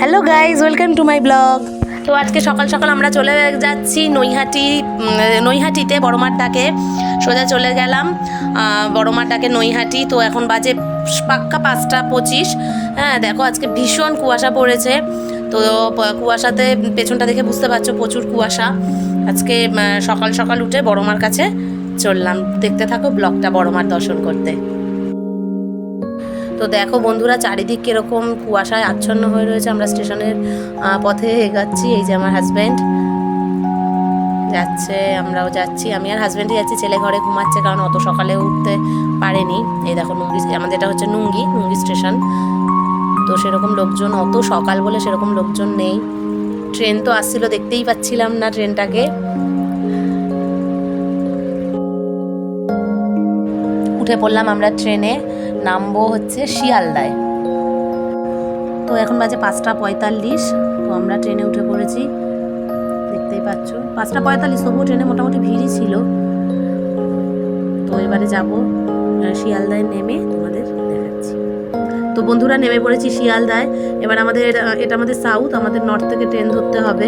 Hello guys welcome to my blog তো আজকে সকাল সকাল আমরা চলে যাচ্ছি নৈহাটি নৈহাটিতে বড়মার ডাকে সোজা চলে গেলাম ডাকে নৈহাটি। তো এখন বাজে পাক্কা পাঁচটা পঁচিশ। হ্যাঁ দেখো, আজকে ভীষণ কুয়াশা পড়েছে। তো কুয়াশাতে পেছনটা দেখে বুঝতে পারছ, প্রচুর কুয়াশা। আজকে সকাল সকাল উঠে বড়মার কাছে চললাম। দেখতে থাকো, ব্লগটা বড়মার দর্শন করতে। তো দেখো বন্ধুরা, চারিদিক কীরকম কুয়াশায় আচ্ছন্ন হয়ে রয়েছে। আমরা স্টেশনের পথে এগাচ্ছি, এই যে আমার হাজব্যান্ড যাচ্ছে, আমরাও যাচ্ছি। আমি আর হাজব্যান্ডই যাচ্ছি, ছেলে ঘরে ঘুমাচ্ছে, কারণ অত সকালে উঠতে পারেনি। এই দেখো নুঙ্গি আমাদের এটা হচ্ছে নুঙ্গি নুঙ্গি স্টেশন তো সেরকম লোকজন, অত সকাল বলে সেরকম লোকজন নেই। ট্রেন তো আসছিল, দেখতেই পাচ্ছিলাম না ট্রেনটাকে। উঠে পড়লাম আমরা ট্রেনে, নামবো হচ্ছে শিয়ালদায়। তো এখন বাজে পাঁচটা পঁয়তাল্লিশ, তো আমরা ট্রেনে উঠে পড়েছি। দেখতেই পাচ্ছ, পাঁচটা পঁয়তাল্লিশ, তবুও ট্রেনে মোটামুটি ভিড়ই ছিল। তো এবারে যাব শিয়ালদায় নেমে তোমাদের দেখাচ্ছি। তো বন্ধুরা, নেমে পড়েছি শিয়ালদায়। এবার আমাদের এটা আমাদের সাউথ আমাদের নর্থ থেকে ট্রেন ধরতে হবে।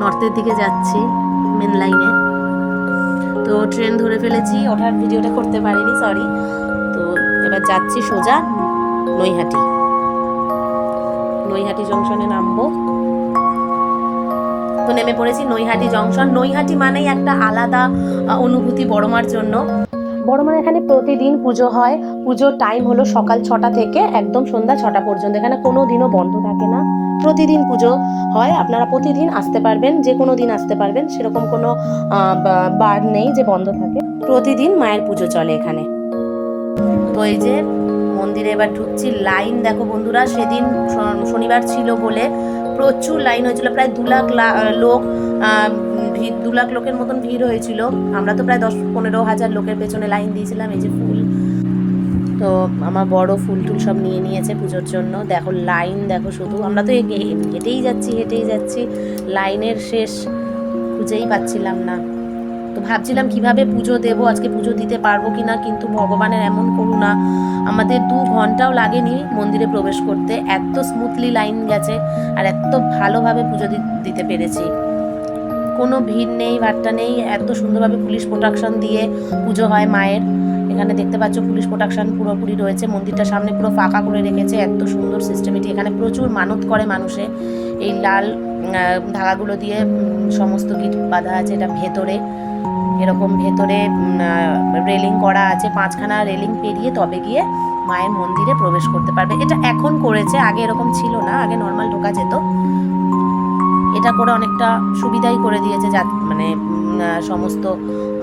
নর্থের দিকে যাচ্ছি মেন লাইনে তো ট্রেন ধরে ফেলেছি, ওঠার ভিডিওটা করতে পারিনি সরি তো এবার যাচ্ছি সোজা নৈহাটি। নৈহাটি জংশনে নামবো। তো নেমে পড়েছি নৈহাটি জংশন। নৈহাটি মানেই একটা আলাদা অনুভূতি বড়মার জন্য। বড়মার এখানে প্রতিদিন পুজো হয়। পুজোর টাইম হলো সকাল ছটা থেকে একদম সন্ধ্যা ছটা পর্যন্ত। এখানে কোনো দিনও বন্ধ থাকে না। প্রতিদিন পুজো হয়। আপনারা প্রতিদিন আসতে পারবেন, যে কোনো দিন আসতে পারবেন। সেরকম কোনো বার নেই যে বন্ধ থাকে। প্রতিদিন মায়ের পুজো চলে এখানে। তো এই যে মন্দিরে এবার ঢুকছি, লাইন দেখো বন্ধুরা, সেদিন শনিবার ছিল বলে প্রচুর লাইন হয়েছিল। প্রায় দু লাখ লোক ভিড়, দু লাখ লোকের মতন ভিড় হয়েছিল। আমরা তো প্রায় দশ পনেরো হাজার লোকের পেছনে লাইন দিয়েছিলাম। এই যে ফুল তো আমার বড় ফুল টুল সব নিয়ে নিয়েছে পুজোর জন্য। দেখো লাইন, দেখো শুধু। আমরা তো হেঁটেই যাচ্ছি হেঁটেই যাচ্ছি। লাইনের শেষ, খুঁজেই পাচ্ছিলাম না। তো ভাবছিলাম কীভাবে পুজো দেবো, আজকে পুজো দিতে পারব কি না কিন্তু ভগবানের এমন করুণা। আমাদের দু ঘন্টাও লাগেনি মন্দিরে প্রবেশ করতে। এত স্মুথলি লাইন গেছে আর এত ভালোভাবে পুজো দিতে পেরেছি। কোনো ভিড় নেই, ভাট্টা নেই। এত সুন্দরভাবে পুলিশ প্রোটেকশন দিয়ে পুজো হয় মায়ের। এখানে দেখতে পাচ্ছ পুলিশ প্রোটেকশন পুরোপুরি রয়েছে। মন্দিরটার সামনে পুরো ফাঁকা করে রেখেছে। এত সুন্দর সিস্টেমেটি এখানে প্রচুর মানত করে মানুষে। এই লাল ধাগাগুলো দিয়ে সমস্ত গিট বাঁধা আছে এটা ভেতরে। এরকম ভেতরে রেলিং করা আছে। পাঁচখানা রেলিং পেরিয়ে তবে গিয়ে মায়ের মন্দিরে প্রবেশ করতে পারবে। এটা এখন করেছে। আগে এরকম ছিল না। আগে নর্মাল ঢোকা যেত। এটা করে অনেকটা সুবিধাই করে দিয়েছে যা মানে সমস্ত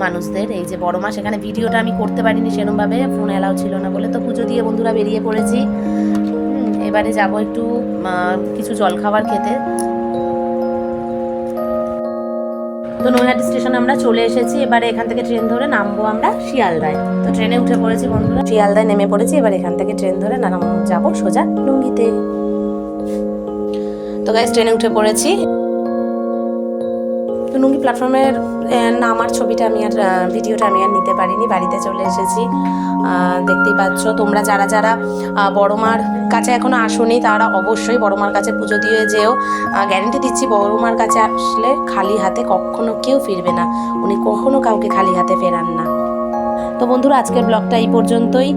মানুষদের। এই যে বড় মাস এখানে ভিডিওটা আমি করতে পারিনি সেরকমভাবে ফোন অ্যালাউ ছিল না বলে। তো পুজো দিয়ে বন্ধুরা বেরিয়ে পড়েছি। এবারে যাব একটু কিছু জলখাবার খেতে। তো নৈহাটি স্টেশনে আমরা চলে এসেছি। এবারে এখান থেকে ট্রেন ধরে নামবো আমরা শিয়ালদায়। তো ট্রেনে উঠে পড়েছি বন্ধুরা। শিয়ালদায় নেমে পড়েছি, এবার এখান থেকে ট্রেন ধরে নাম, যাব সোজা লুঙ্গিতে। তো গাইজ ট্রেনে উঠে পড়েছি। তো নুঙ্গি প্ল্যাটফর্মের নামার ছবিটা আমি আর ভিডিওটা আমি আর নিতে পারিনি, বাড়িতে চলে এসেছি। দেখতেই পাচ্ছ তোমরা যারা যারা বড়মার কাছে এখনও আসোনি, তারা অবশ্যই বড়মার কাছে পুজো দিয়ে যেও। গ্যারেন্টি দিচ্ছি বড়মার কাছে আসলে খালি হাতে কখনো কেউ ফিরবে না। উনি কখনো কাউকে খালি হাতে ফেরান না। তো বন্ধুরা, আজকের ব্লগটা এই পর্যন্তই।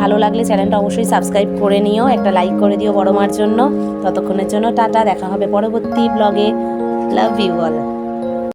ভালো লাগলে চ্যানেলটা অবশ্যই সাবস্ক্রাইব করে নিও, একটা লাইক করে দিও বড়মার জন্য। ততক্ষণের জন্য টাটা, দেখা হবে পরবর্তী ব্লগে লাভ ইউ অল